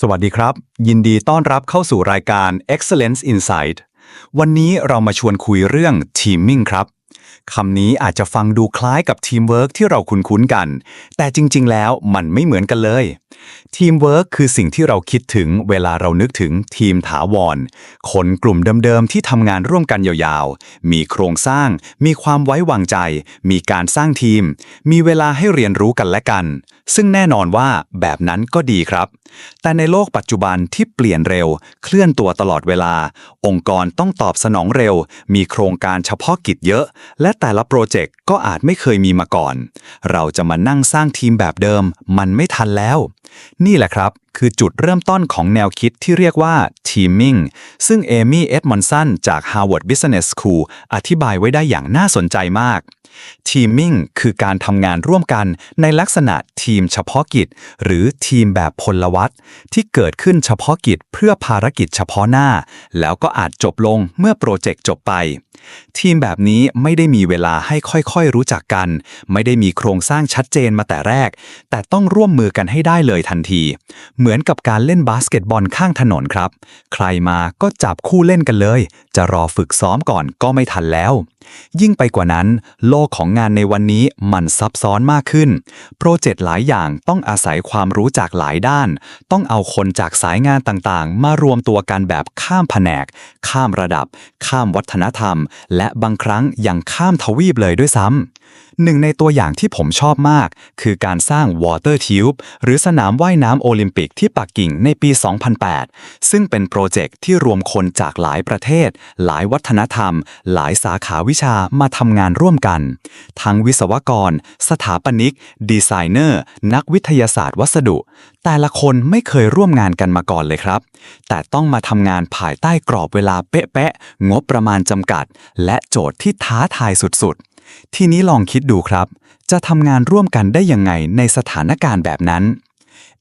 สวัสดีครับ ยินดีต้อนรับเข้าสู่รายการ Excellence Insight วันนี้เรามาชวนคุยเรื่อง Teaming ครับ คำนี้อาจจะฟังดูคล้ายกับ Teamwork ที่เราคุ้นๆกัน แต่จริง ๆ แล้วมันไม่เหมือนกันเลย Teamwork คือสิ่งที่เราคิดถึงเวลาเรานึกถึงทีมถาวร คนกลุ่มเดิมๆที่ทำงานร่วมกันยาวๆ มีโครงสร้าง มีความไว้วางใจ มีการสร้างทีม มีเวลาให้เรียนรู้กันและกัน ซึ่งแน่นอนว่าแบบนั้นก็ดีครับ แต่ในโลกปัจจุบันที่เปลี่ยนเร็ว เคลื่อนตัวตลอดเวลา องค์กรต้องตอบสนองเร็ว มีโครงการเฉพาะกิจเยอะและและแต่ละโปรเจกต์ก็อาจไม่เคยมีมาก่อน เราจะมานั่งสร้างทีมแบบเดิม มันไม่ทันแล้ว นี่แหละครับ คือจุดเริ่มต้นของแนวคิดที่เรียกว่า teaming ซึ่งเอมี่เอ็ดมอนสันจาก Harvard Business School อธิบายไว้ได้อย่างน่าสนใจมาก teaming คือการทำงานร่วมกันในลักษณะทีมเฉพาะกิจ หรือทีมแบบพลวัตที่เกิดขึ้นเฉพาะกิจเพื่อภารกิจเฉพาะหน้า แล้วก็อาจจบลงเมื่อโปรเจกต์จบไป ทีมแบบนี้ไม่ได้มีเวลาให้ค่อยๆ รู้จักกัน ไม่ได้มีโครงสร้างชัดเจนมาแต่แรก แต่ต้องร่วมมือกันให้ได้เลยทันที เหมือนกับการเล่นบาสเกตบอลข้างถนนครับ ใครมาก็จับคู่เล่นกันเลย จะรอฝึกซ้อมก่อนก็ไม่ทันแล้ว ยิ่งไปกว่านั้น โลกของงานในวันนี้มันซับซ้อนมากขึ้น โปรเจกต์หลายอย่างต้องอาศัยความรู้จากหลายด้าน ต้องเอาคนจากสายงานต่างๆ มารวมตัวกันแบบข้ามแผนก ข้ามระดับ ข้ามวัฒนธรรมและบางครั้งยังข้ามทวีปเลยด้วยซ้ำหนึ่งในตัวอย่างที่ผมชอบมาก คือการสร้าง Water Tube หรือสนามว่ายน้ำโอลิมปิกที่ปักกิ่งในปี 2008 ซึ่งเป็นโปรเจกต์ที่รวมคนจากหลายประเทศ หลายวัฒนธรรม หลายสาขาวิชามาทำงานร่วมกัน ทั้งวิศวกร สถาปนิก ดีไซเนอร์ นักวิทยาศาสตร์วัสดุ แต่ละคนไม่เคยร่วมงานกันมาก่อนเลยครับ แต่ต้องมาทำงานภายใต้กรอบเวลาเป๊ะๆงบประมาณจำกัดและโจทย์ที่ท้าทายสุดๆ ทีนี้ลองคิดดูครับ จะทำงานร่วมกันได้ยังไงในสถานการณ์แบบนั้น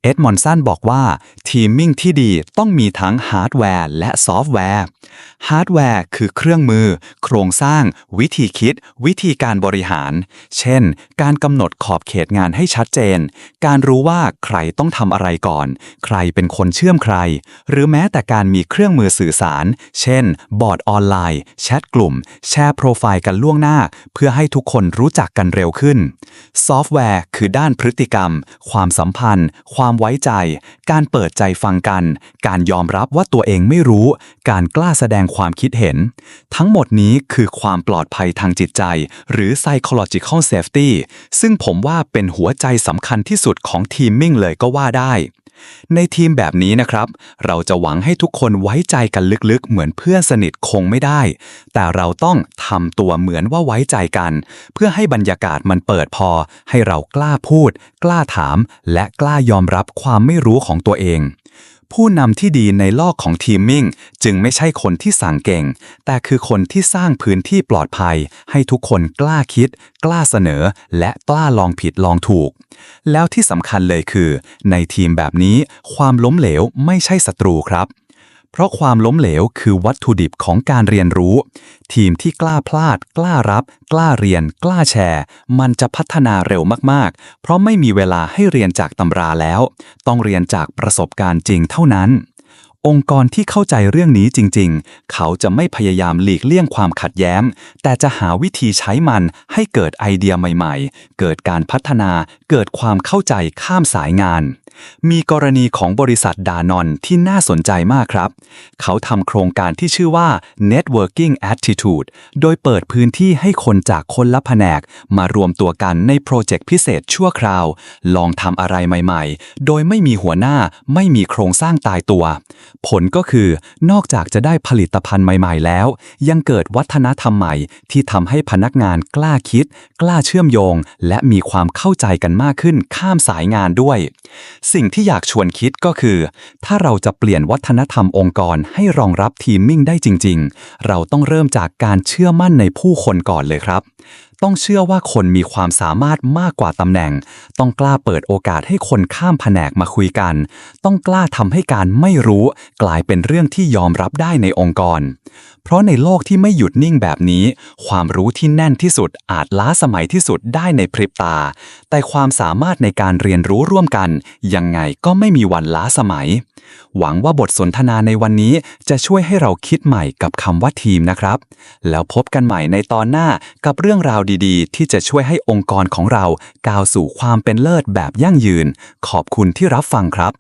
เอ็ดมอนสันบอกว่า ทีมมิ่งที่ดีต้องมีทั้งฮาร์ดแวร์และซอฟต์แวร์ ฮาร์ดแวร์คือเครื่องมือ โครงสร้าง วิธีคิด วิธีการบริหาร เช่น การกำหนดขอบเขตงานให้ชัดเจน การรู้ว่าใครต้องทำอะไรก่อน ใครเป็นคนเชื่อมใคร หรือแม้แต่การมีเครื่องมือสื่อสาร เช่น บอร์ดออนไลน์ แชทกลุ่ม แชร์โปรไฟล์กันล่วงหน้า เพื่อให้ทุกคนรู้จักกันเร็วขึ้น ซอฟต์แวร์ คือด้านพฤติกรรม ความสัมพันธ์ ความไว้ใจ การเปิดใจฟังกัน การยอมรับว่าตัวเองไม่รู้ การกล้าแสดงความคิดเห็น ทั้งหมดนี้คือความปลอดภัยทางจิตใจ หรือ psychological safety ซึ่งผมว่าเป็นหัวใจสำคัญที่สุดของทีมมิ่งเลยก็ว่าได้ ในทีมแบบนี้นะครับ เราจะหวังให้ทุกคนไว้ใจกันลึกๆ เหมือนเพื่อนสนิทคงไม่ได้ แต่เราต้องทำตัวเหมือนว่าไว้ใจกัน เพื่อให้บรรยากาศมันเปิดพอ ให้เรากล้าพูด กล้าถาม และกล้ายอมรับความไม่รู้ของตัวเอง ผู้นำที่ดีในโลกของทีมมิ่งจึงไม่ใช่คนที่สั่งเก่ง แต่คือคนที่สร้างพื้นที่ปลอดภัย ให้ทุกคนกล้าคิด กล้าเสนอ และกล้าลองผิดลองถูก แล้วที่สำคัญเลยคือ ในทีมแบบนี้ความล้มเหลวไม่ใช่ศัตรูครับ เพราะความล้มเหลวคือวัตถุดิบของการเรียนรู้ ทีมที่กล้าพลาด กล้ารับ กล้าเรียน กล้าแชร์ มันจะพัฒนาเร็วมากๆ เพราะไม่มีเวลาให้เรียนจากตำราแล้ว ต้องเรียนจากประสบการณ์จริงเท่านั้น องค์กรที่เข้าใจเรื่องนี้จริงๆ เขาจะไม่พยายามหลีกเลี่ยงความขัดแย้ง แต่จะหาวิธีใช้มันให้เกิดไอเดียใหม่ๆ เกิดการพัฒนา เกิดความเข้าใจข้ามสายงาน มีกรณีของบริษัทดานอนที่น่าสนใจมากครับ เขาทำโครงการที่ชื่อว่า Networking Attitude โดยเปิดพื้นที่ให้คนจากคนละแผนก มารวมตัวกันในโปรเจกต์พิเศษชั่วคราว ลองทำอะไรใหม่ๆ โดยไม่มีหัวหน้าไม่มีโครงสร้างตายตัว ผลก็คือนอกจากจะได้ผลิตภัณฑ์ใหม่ ๆ แล้ว ยังเกิดวัฒนธรรมใหม่ ที่ทำให้พนักงานกล้าคิด กล้าเชื่อมโยง และมีความเข้าใจกันมากขึ้นข้ามสายงานด้วยสิ่งที่อยากชวนคิดก็คือ ถ้าเราจะเปลี่ยนวัฒนธรรมองค์กรให้รองรับทีมมิ่งได้จริง ๆ เราต้องเริ่มจากการเชื่อมั่นในผู้คนก่อนเลยครับ ต้องเชื่อว่าคนมีความสามารถมากกว่าตำแหน่ง ต้องกล้าเปิดโอกาสให้คนข้ามแผนกมาคุยกัน ต้องกล้าทำให้การไม่รู้ กลายเป็นเรื่องที่ยอมรับได้ในองค์กร เพราะในโลกที่ไม่หยุดนิ่งแบบนี้ ความรู้ที่แน่นที่สุดอาจล้าสมัยที่สุดได้ในพริบตา แต่ความสามารถในการเรียนรู้ร่วมกัน ยังไงก็ไม่มีวันล้าสมัย หวังว่าบทสนทนาในวันนี้จะช่วยให้เราคิดใหม่กับคำว่าทีมนะครับ แล้วพบกันใหม่ในตอนหน้ากับเรื่องราวดีดีๆ ที่จะช่วยให้องค์กรของเราก้าวสู่ความเป็นเลิศแบบยั่งยืน ขอบคุณที่รับฟังครับ